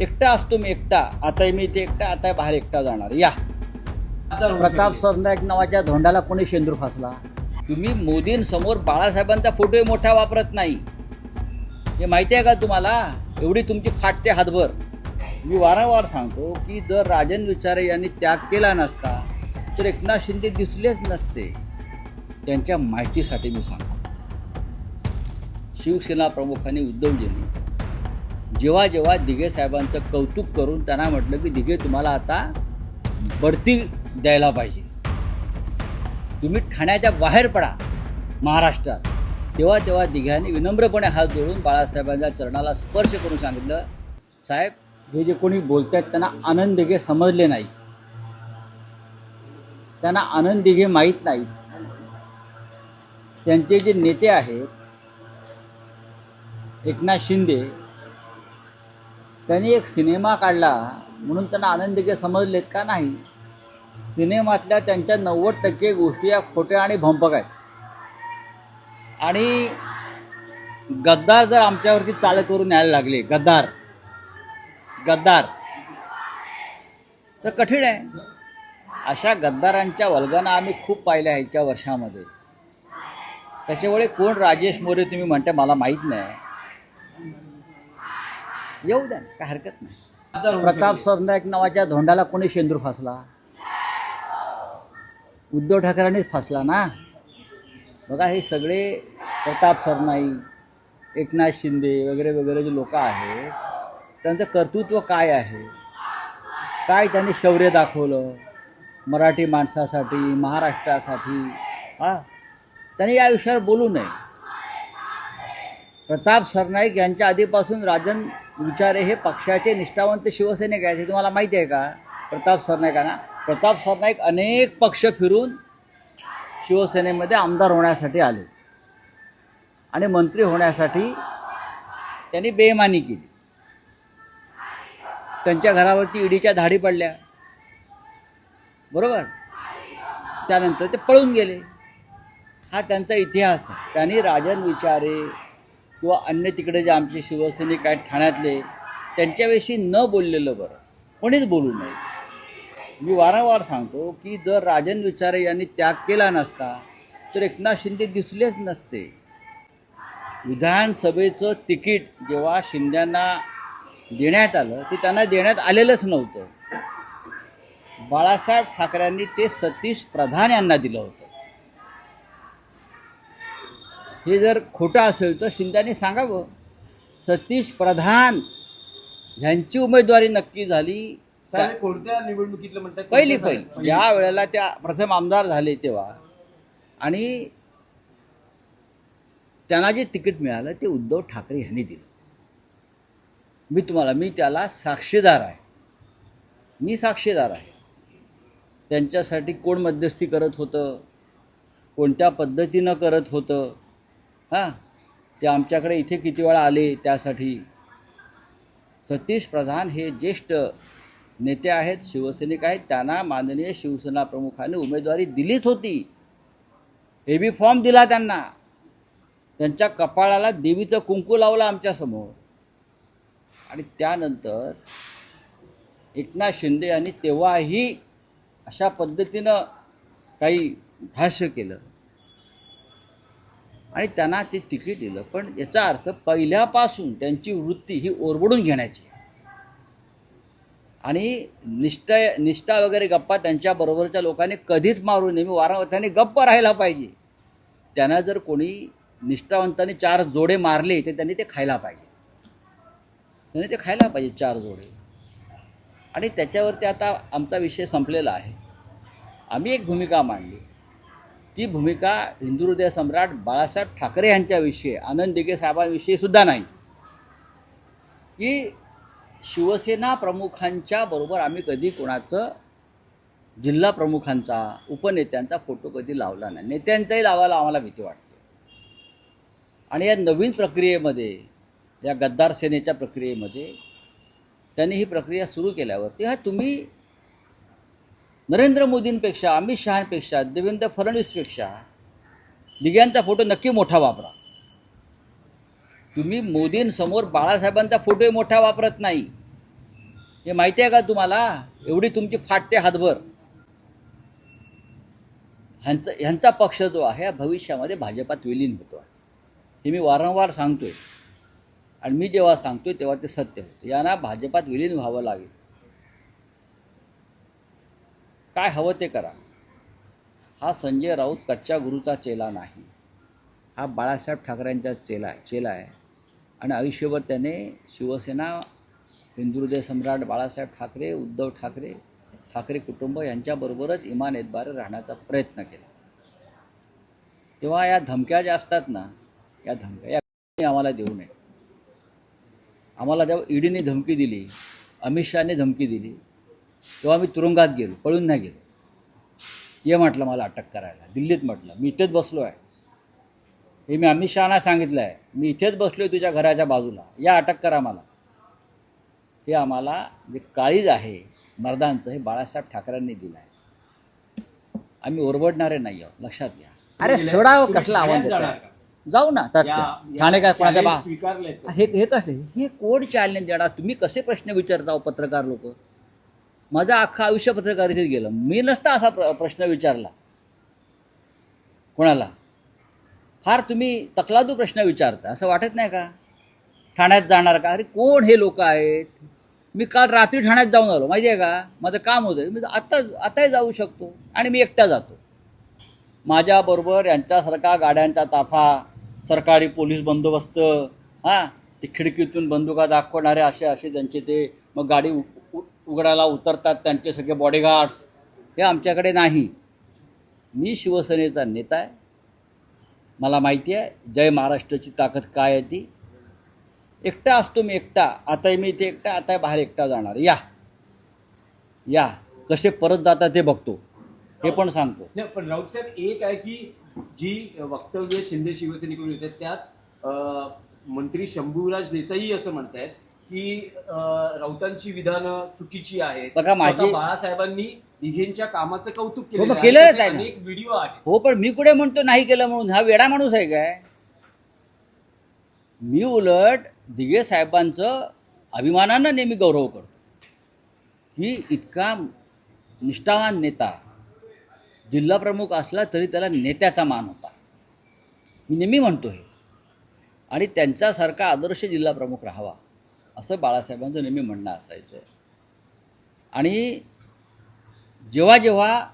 एकटा असतो मी एकटा. आता मी इथे एकटा आता बाहेर एकटा जाणार. या. प्रताप सरनाईक नावाच्या धोंडाला कोणी शेंदूर फासला? तुम्ही मोदींसमोर बाळासाहेबांचा फोटोही मोठा वापरत नाही. हे माहिती आहे का तुम्हाला? एवढी तुमची फाटते हातभर. मी वारंवार सांगतो की जर राजन विचारे यांनी त्याग केला नसता तर एकनाथ शिंदे दिसलेच नसते. त्यांच्या माहितीसाठी मी सांगतो. शिवसेना प्रमुखांनी उद्धवजींनी जेव्हा जेव्हा दिघे साहेबांचं कौतुक करून त्यांना म्हटलं की दिघे तुम्हाला आता बढती द्यायला पाहिजे. तुम्ही ठाण्याच्या बाहेर पडा महाराष्ट्रात. तेव्हा तेव्हा दिघ्याने विनम्रपणे हात जोडून बाळासाहेबांच्या चरणाला स्पर्श करून सांगितलं साहेब हे जे कोणी बोलत आहेत त्यांना आनंद दिघे समजले नाही त्यांना आनंद दिघे माहीत नाही त्यांचे जे नेते आहेत एकनाथ शिंदे त्यांनी एक सिनेमा काढला. म्हणून त्यांना आनंद घे समजलेत का नाही? सिनेमातल्या त्यांच्या नव्वद टक्के गोष्टी या खोट्या आणि भंपक आहेत. आणि गद्दार जर आमच्यावरती चाल करून यायला लागले गद्दार गद्दार तर कठीण आहे. अशा गद्दारांच्या वल्गना आम्ही खूप पाहिल्या आहेत त्या वर्षामध्ये. त्याच्यामुळे कोण राजेश मोरे तुम्ही म्हणता मला माहीत नाही. येऊ द्या काय हरकत नाही. प्रताप सरनाईक नावाच्या धोंडाला कोणी शेंदूर फासला? उद्धव ठाकरेंनीच फासला ना? बघा हे सगळे प्रताप सरनाईक एकनाथ शिंदे वगैरे वगैरे जे लोक आहेत त्यांचं कर्तृत्व काय आहे? काय त्यांनी शौर्य दाखवलं मराठी माणसासाठी महाराष्ट्रासाठी? हां? त्यांनी या विषयावर बोलू नये. प्रताप सरनाईक यांच्या आधीपासून राजन विचारे हे पक्षाचे निष्ठावंत शिवसैनिक आहेत हे तुम्हाला माहिती आहे का? प्रताप सरनाईकांना प्रताप सरनाईक अनेक पक्ष फिरून शिवसेनेमध्ये आमदार होण्यासाठी आले. आणि मंत्री होण्यासाठी त्यांनी बेमानी केली. त्यांच्या घरावरती ईडीच्या धाडी पडल्या. बरोबर? त्यानंतर ते पळून गेले. हा त्यांचा इतिहास आहे. त्यांनी राजन विचारे किंवा अन्य तिकडे जे आमचे शिवसैनिक आहेत ठाण्यातले त्यांच्याविषयी न बोललेलं बरं. कोणीच बोलू नये. मी वारंवार सांगतो की जर राजन विचारे यांनी त्याग केला नसता तर एकनाथ शिंदे दिसलेच नसते. विधानसभेचं तिकीट जेव्हा शिंद्यांना देण्यात आलं ते त्यांना देण्यात आलेलंच नव्हतं. बाळासाहेब ठाकरेंनी ते सतीश प्रधान यांना दिलं होतं. हे जर खोटं असेल तर शिंद्यांनी सांगावं. सतीश प्रधान ह्यांची उमेदवारी नक्की झाली. कोणत्या निवडणुकीतलं म्हणतात? पहिली पहिली. ज्या वेळेला त्या प्रथम आमदार झाले तेव्हा. आणि त्यांना जे तिकीट मिळालं ते उद्धव ठाकरे यांनी दिलं. मी तुम्हाला मी त्याला साक्षीदार आहे. मी साक्षीदार आहे. त्यांच्यासाठी कोण मध्यस्थी करत होतं? कोणत्या पद्धतीनं करत होतं? हां? ते आमच्याकडे इथे किती वेळा आले त्यासाठी? सतीश प्रधान हे ज्येष्ठ नेते आहेत शिवसैनिक आहेत. त्यांना माननीय शिवसेना प्रमुखाने उमेदवारी दिलीच होती. ए बी फॉर्म दिला त्यांना. त्यांच्या कपाळाला देवीचं कुंकू लावलं आमच्यासमोर आणि त्यानंतर एकनाथ शिंदे यांनी तेव्हाही अशा पद्धतीनं काही भाष्य केलं. आणि त्यांना ते तिकीट दिलं. पण याचा अर्थ पहिल्यापासून त्यांची वृत्ती ही ओरबडून घेण्याची. आणि निष्ठा निष्ठा वगैरे गप्पा त्यांच्याबरोबरच्या लोकांनी कधीच मारू नये. मी वारंवार त्यांनी गप्प राहायला पाहिजे. त्यांना जर कोणी निष्ठावंतांनी चार जोडे मारले तर त्यांनी ते खायला पाहिजे. त्यांनी ते खायला पाहिजे चार जोडे. आणि त्याच्यावरती आता आमचा विषय संपलेला आहे. आम्ही एक भूमिका मांडली. ती भूमिका हिंदू हृदय सम्राट बाळासाहेब ठाकरे यांच्याविषयी आनंद दिघे साहेबांविषयी सुद्धा नाही. की शिवसेना प्रमुखांच्या बरोबर आम्ही कधी कोणाचं जिल्हा प्रमुखांचा उपनेत्यांचा फोटो कधी लावला नाही. नेत्यांचाही लावायला आम्हाला भीती वाटते. आणि या नवीन प्रक्रियेमध्ये या गद्दार सेनेच्या प्रक्रियेमध्ये त्यांनी ही प्रक्रिया सुरू केल्यावरती हा तुम्ही नरेंद्र मोदींपेक्षा अमित शहापेक्षा देवेंद्र फडणवीसपेक्षा दिग्यांचा फोटो नक्की मोठा वापरा. तुम्ही मोदींसमोर बाळासाहेबांचा फोटोही मोठा वापरत नाही. हे माहिती आहे का तुम्हाला? एवढी तुमची फाटते हातभर. ह्यांचा ह्यांचा पक्ष जो आहे भविष्यामध्ये भाजपात विलीन होतो. हे मी वारंवार सांगतोय. आणि मी जेव्हा सांगतोय तेव्हा ते सत्य होतं. यांना भाजपात विलीन व्हावं लागेल. काय हवं ते करा. हा संजय राऊत कच्च्या गुरुचा चेला नाही. हा बाळासाहेब ठाकरेंचा चेला आहे चेला आहे. आणि आयुष्यभर त्याने शिवसेना हिंदुहृदय सम्राट बाळासाहेब ठाकरे उद्धव ठाकरे ठाकरे कुटुंब यांच्याबरोबरच इमान एतबारे राहण्याचा प्रयत्न केला. तेव्हा या धमक्या ज्या असतात ना या धमक्या या आम्हाला देऊ नये. आम्हाला जेव्हा ईडीने धमकी दिली अमित शहाने धमकी दिली तेव्हा मी तुरुंगात गेलो पळून नाही गेलो. ये म्हटलं मला अटक करायला. दिल्लीत म्हटलं मी इथेच बसलो आहे. हे मी अमित शहाना सांगितलं आहे. मी इथेच बसलो आहे तुझ्या घराच्या बाजूला. या अटक करा मला. हे आम्हाला जे काळीज आहे मर्दांचं हे बाळासाहेब ठाकरेंनी दिलं आहे. आम्ही ओरबडणारे नाही आहोत लक्षात घ्या. अरे सोडा हो, कसला आवाज? जाऊ ना ठाणे काय कोणाच्या? हे हे कसले? हे कोण चॅलेंज देणार? तुम्ही कसे प्रश्न विचारता हो पत्रकार लोक? माझं अख्खं आयुष्य पत्रकारितेत गेलं. मी नसता असा प्र प्रश्न विचारला. कोणाला? फार तुम्ही तकलादू प्रश्न विचारता. असं वाटत नाही का? ठाण्यात जाणार का? अरे कोण हे लोक आहेत? मी काल रात्री ठाण्यात जाऊन आलो. माहिती आहे का? माझं काम होतं. मी आत्ता आताही जाऊ शकतो. आणि मी एकटा जातो. माझ्याबरोबर यांच्यासारखा गाड्यांचा ताफा सरकारी पोलीस बंदोबस्त हां ते खिडकीतून बंदुका दाखवणारे असे असे त्यांचे ते मग गाडी उघडायला उतरतात त्यांचे सगळे बॉडीगार्ड्स हे आमच्याकडे नाही. मी शिवसेनेचा नेता आहे. मला माहिती आहे जय महाराष्ट्राची ताकद काय आहे ती. एकटा असतो मी एकटा. आता मी इथे एकटा आता बाहेर एकटा जाणार. या. या. कसे परत जातात ते बघतो. हे पण सांगतो. नाही पण राऊत साहेब एक आहे की जी वक्तव्य शिंदे शिवसेनेकडून येतात त्यात मंत्री शंभूराज देसाई असं म्हणतायत. की राऊतांची विधानं चुकीची आहेत. बघा, माझी- बाळासाहेबांनी दिघेंच्या कामाचं कौतुक हो, केलं केलेलंच आहे. अनेक व्हिडिओ आहेत हो पण मी कुठे म्हणतो नाही केलं म्हणून? हा वेडा माणूस आहे काय? मी उलट दिगे साहेबांचं अभिमानानं नेहमी गौरव करतो. की इतका निष्ठावान नेता जिल्हा प्रमुख असला तरी त्याला नेत्याचा मान होता. मी नेहमी म्हणतो हे. आणि त्यांच्यासारखा आदर्श जिल्हा प्रमुख राहावा. असं बाळासाहेबांचं नेहमी म्हणणं असायचं. आणि जेव्हा जेव्हा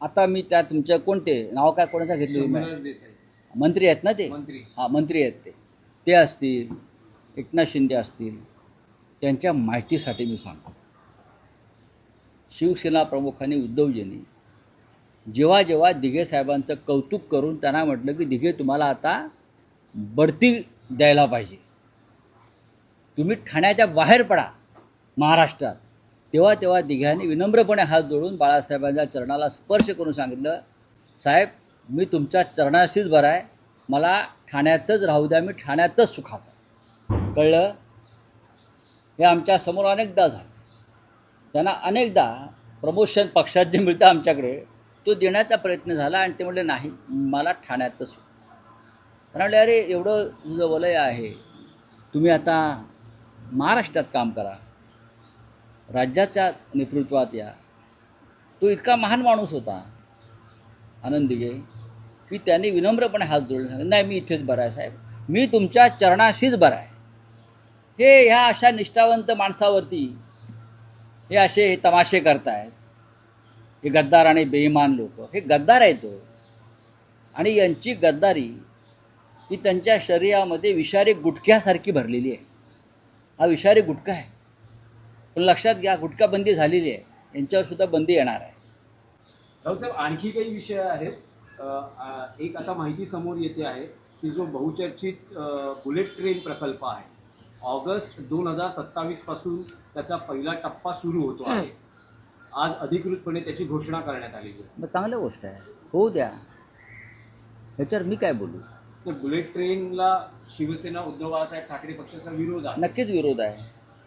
आता मी त्या तुमच्या कोणते नाव काय कोणाचं घेतलं मंत्री आहेत ना ते? हां मंत्री आहेत ते. ते असतील एकनाथ शिंदे असतील त्यांच्या माहितीसाठी मी सांगतो. शिवसेना प्रमुखांनी उद्धवजींनी जेव्हा जेव्हा दिघे साहेबांचं कौतुक करून त्यांना म्हटलं की दिघे तुम्हाला आता बढती द्यायला पाहिजे. तुम्ही ठाण्याच्या बाहेर पडा महाराष्ट्रात. तेव्हा तेव्हा तिघांनी विनम्रपणे हात जोडून बाळासाहेबांच्या चरणाला स्पर्श करून सांगितलं साहेब मी तुमच्या चरणाशीच बरा आहे. मला ठाण्यातच राहू द्या मी ठाण्यातच सुखात कळलं? हे आमच्यासमोर अनेकदा झालं. त्यांना अनेकदा प्रमोशन पक्षात जे मिळतं आमच्याकडे तो देण्याचा प्रयत्न झाला आणि ते म्हणले नाही मला ठाण्यातच सुख म्हणले अरे एवढं तुझं वलय आहे. तुम्ही आता महाराष्ट्रात काम करा. राज्याच्या नेतृत्वात या. तो इतका महान माणूस होता आनंद दिघे की त्यांनी विनम्रपणे हात जोडले सांगितले नाही मी इथेच बरा आहे साहेब. मी तुमच्या चरणाशीच बरा आहे. हे ह्या अशा निष्ठावंत माणसावरती हे असे तमाशे करतायत. हे गद्दार आणि बेईमान लोक. हे गद्दार आहेत तो. आणि यांची गद्दारी ही त्यांच्या शरीरामध्ये विषारी गुटख्यासारखी भरलेली आहे. हा विषारी गुटखा आहे. पण लक्षात घ्या गुटखा बंदी झालेली आहे. यांच्यावर सुद्धा बंदी येणार आहे. राऊत साहेब आणखी काही विषय आहेत. एक आता माहिती समोर येते आहे की जो बहुचर्चित बुलेट ट्रेन प्रकल्प आहे. ऑगस्ट दोन हजार सत्तावीसपासून त्याचा पहिला टप्पा सुरू होतो आहे. आज अधिकृतपणे त्याची घोषणा करण्यात आली आहे. मग चांगली गोष्ट आहे. होऊ द्या. ह्याच्यावर मी काय बोलू? तर बुलेट ट्रेनला शिवसेना उद्धव बाळासाहेब ठाकरे पक्षाचा विरोध आहे. नक्कीच विरोध आहे.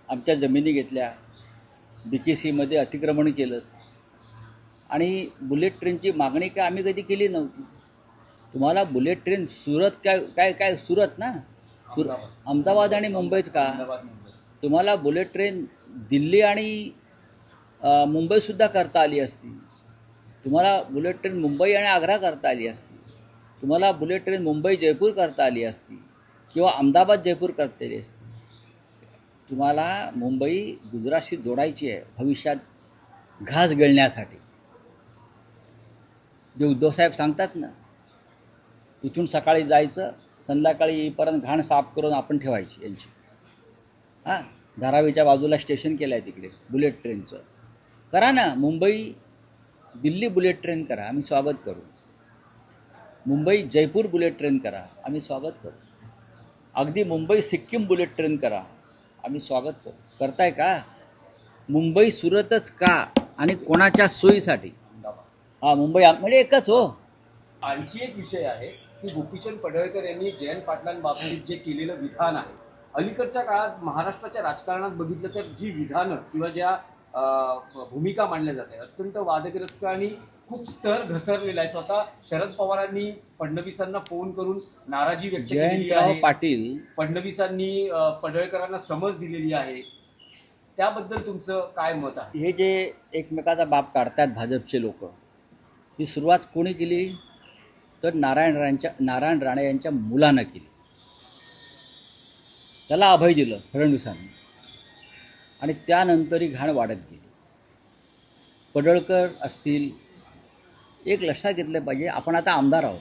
आमच्या जमिनी घेतल्या बी के सीमध्ये अतिक्रमण केलं. आणि बुलेट ट्रेनची मागणी काय आम्ही कधी केली नव्हती. तुम्हाला बुलेट ट्रेन सुरत काय काय काय सुरत ना? सुर अहमदाबाद. आणि मुंबईच का? तुम्हाला बुलेट ट्रेन दिल्ली आणि मुंबईसुद्धा करता आली असती. तुम्हाला बुलेट ट्रेन मुंबई आणि आग्रा करता आली असती. तुम्हाला बुलेट ट्रेन मुंबई जयपूर करता आली असती किंवा अहमदाबाद जयपूर करता आली असती. तुम्हाला मुंबई गुजरातशी जोडायची आहे भविष्यात घास गळण्यासाठी. जे उद्धवसाहेब सांगतात ना इथून सकाळी जायचं संध्याकाळी येईपर्यंत घाण साफ करून आपण ठेवायची यांची. हां धारावीच्या बाजूला स्टेशन केलं आहे तिकडे बुलेट ट्रेनचं. करा ना मुंबई दिल्ली बुलेट ट्रेन करा आम्ही स्वागत करू. मुंबई जयपूर बुलेट ट्रेन करा. आम्ही स्वागत करू. अगदी मुंबई सिक्कीम बुलेट ट्रेन करा. आम्ही स्वागत करू. करताय का? मुंबई सुरतच का? आणि कोणाच्या सोयीसाठी? हा मुंबई म्हणजे एकच हो. आणखी एक विषय आहे की गोपीचंद पडळकर यांनी जयंत पाटलांबाबतीत जे केलेलं विधान आहे अलीकडच्या काळात महाराष्ट्राच्या राजकारणात बघितलं तर जी विधानं किंवा ज्या भूमिका मांडल्या जात आहेत अत्यंत वादग्रस्त आणि खूप स्तर घसरलेला आहे. स्वतः शरद पवारांनी फडणवीसांना फोन करून नाराजी व्यक्त जयंतराव आहे. पाटील. फडणवीसांनी पडळकरांना समज दिलेली आहे. त्याबद्दल तुमचं काय मत आहे? हे जे एकमेकाचा बाप काढतात भाजपचे लोक ही सुरुवात कोणी केली? तर नारायण राणच्या नारायण राणे यांच्या मुलानं केली. त्याला अभय दिलं फडणवीसांनी. आणि त्यानंतर ही घाण वाढत गेली. पडळकर असतील एक लक्षात घेतलं पाहिजे. आपण आता आमदार आहोत.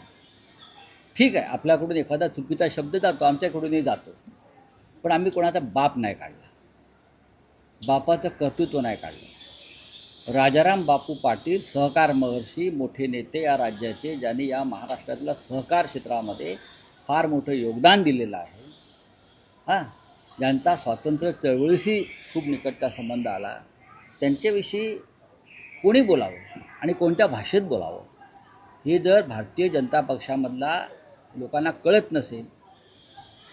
ठीक आहे आपल्याकडून एखादा चुकीचा शब्द जातो आमच्याकडूनही जातो. पण आम्ही कोणाचा बाप नाही काढला. बापाचं कर्तृत्व नाही काढलं. राजाराम बापू पाटील सहकार महर्षी मोठे नेते या राज्याचे ज्यांनी या महाराष्ट्रातल्या सहकार क्षेत्रामध्ये फार मोठं योगदान दिलेलं आहे. हां ज्यांचा स्वातंत्र्य चळवळीशी खूप निकटचा संबंध आला. त्यांच्याविषयी कोणी बोलावं आणि कोणत्या भाषेत बोलावं हे जर भारतीय जनता पक्षामधला लोकांना कळत नसेल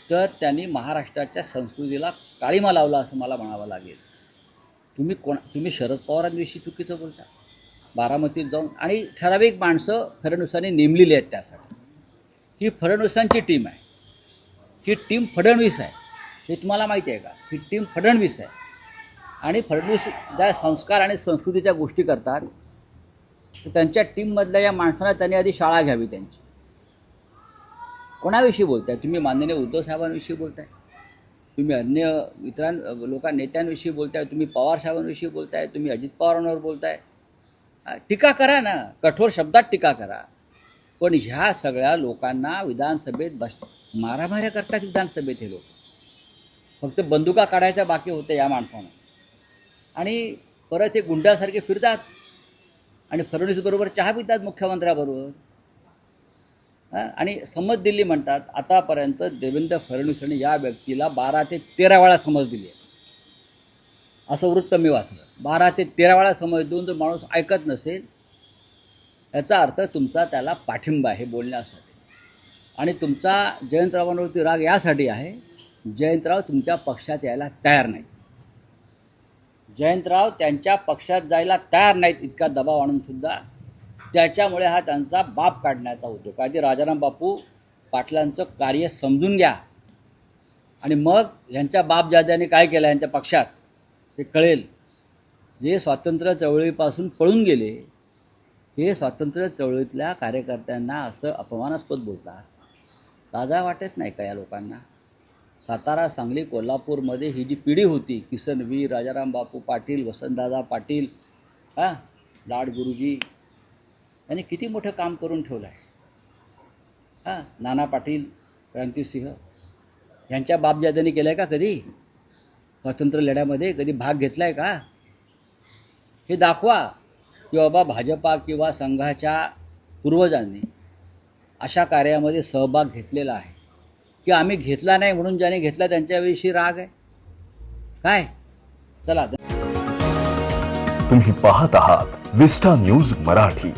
तर त्यांनी महाराष्ट्राच्या संस्कृतीला काळीमा लावला असं मला म्हणावं लागेल. तुम्ही कोण तुम्ही शरद पवारांविषयी चुकीचं बोलता. बारामतीत जाऊन आणि ठराविक माणसं फडणवीसांनी नेमलेली आहेत त्यासाठी. ही फडणवीसांची टीम आहे. ही टीम फडणवीस आहे. हे तुम्हाला माहिती आहे का? ही टीम फडणवीस आहे. आणि फडणवीस ज्या संस्कार आणि संस्कृतीच्या गोष्टी करतात तर त्यांच्या टीममधल्या या माणसांना त्यांनी आधी शाळा घ्यावी त्यांची. कोणाविषयी बोलताय? तुम्ही माननीय उद्धव साहेबांविषयी बोलताय? तुम्ही अन्य इतरां लोकां नेत्यांविषयी बोलताय? तुम्ही पवार साहेबांविषयी बोलताय? तुम्ही अजित पवारांवर बोलताय? टीका करा ना. कठोर शब्दात टीका करा. पण ह्या सगळ्या लोकांना विधानसभेत बस मारामाऱ्या करतात विधानसभेत हे लोक. फक्त बंदुका काढायच्या बाकी होत्या या माणसानं. आणि परत हे गुंडासारखे फिरतात. आणि फडणवीसबरोबर चहा पितात मुख्यमंत्र्याबरोबर. आणि समज दिली म्हणतात आतापर्यंत देवेंद्र फडणवीसांनी या व्यक्तीला बारा ते तेरा वेळा समज दिली आहे. असं वृत्त मी वाचलं. बारा ते तेरा वेळा समज देऊन जर माणूस ऐकत नसेल याचा अर्थ तुमचा त्याला पाठिंबा आहे बोलण्यासाठी. आणि तुमचा जयंतरावांवरती राग यासाठी आहे जयंतराव तुमच्या पक्षात यायला तयार नाही जयंतराव त्यांच्या पक्षात जायला तयार नाहीत इतका दबाव आणून सुद्धा. त्याच्यामुळे हा त्यांचा बाप काढण्याचा उद्योग आधी राजाराम बापू पाटलांचं कार्य समजून घ्या. आणि मग यांच्या बापजाद्याने काय केलं यांच्या पक्षात? ते कळेल. जे स्वातंत्र्य चळवळीपासून पळून गेले हे स्वातंत्र्य चळवळीतल्या कार्यकर्त्यांना असं अपमानास्पद बोलतात. लाजा वाटत नाही का या लोकांना? सातारा सांगली कोल्हापूरमध्ये ही जी पिढी होती किसनवीर राजाराम बापू पाटील वसंतदादा पाटील हां लाड गुरुजी यांनी किती मोठं काम करून ठेवलं आहे. हां नाना पाटील क्रांतिसिंह यांच्या बापजाद्यांनी केलं आहे का कधी? स्वातंत्र्य लढ्यामध्ये कधी भाग घेतला आहे का? हे दाखवा की बाबा भाजपा किंवा संघाच्या पूर्वजांनी अशा कार्यामध्ये सहभाग घेतलेला आहे. की आम्ही घेतला नाही म्हणून ज्याने घेतला त्यांच्याविषयी राग आहे? काय? चला तुम्ही पाहत आहात विस्टा न्यूज मराठी.